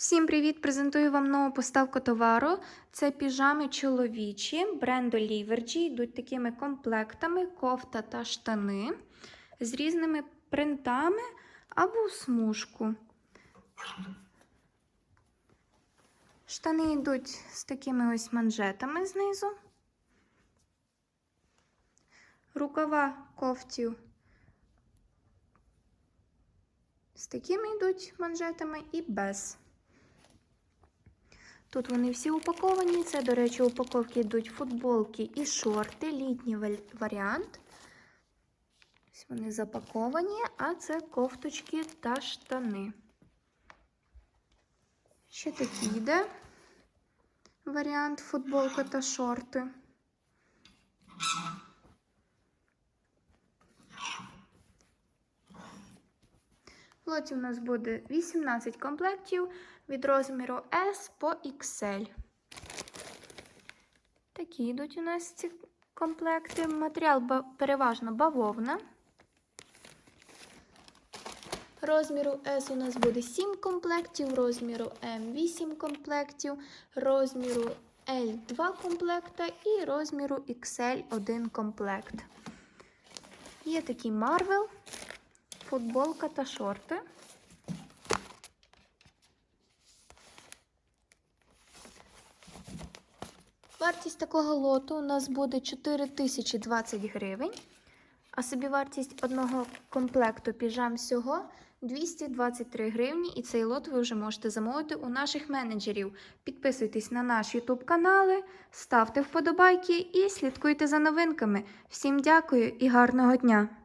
Всім привіт! Презентую вам нову поставку товару. Це піжами чоловічі бренду Livergy. Йдуть такими комплектами, кофта та штани з різними принтами або смужку. Штани йдуть з такими ось манжетами знизу. Рукава кофтів з такими йдуть манжетами і без. Тут вони всі упаковані. Це, до речі, упаковки йдуть футболки і шорти, літній варіант. Ось вони запаковані, а це кофточки та штани. Ще такий йде варіант футболка та шорти. Лоті у нас буде 18 комплектів від розміру S по XL. Такі йдуть у нас ці комплекти. Матеріал переважно бавовна. Розміру S у нас буде 7 комплектів, розміру M 8 комплектів, розміру L 2 комплекта і розміру XL 1 комплект. Є такий Marvel, футболка та шорти. Вартість такого лоту у нас буде 4020 гривень, а собівартість одного комплекту піжам всього 223 гривні. І цей лот ви вже можете замовити у наших менеджерів. Підписуйтесь на наш YouTube канали, ставте вподобайки і слідкуйте за новинками. Всім дякую і гарного дня!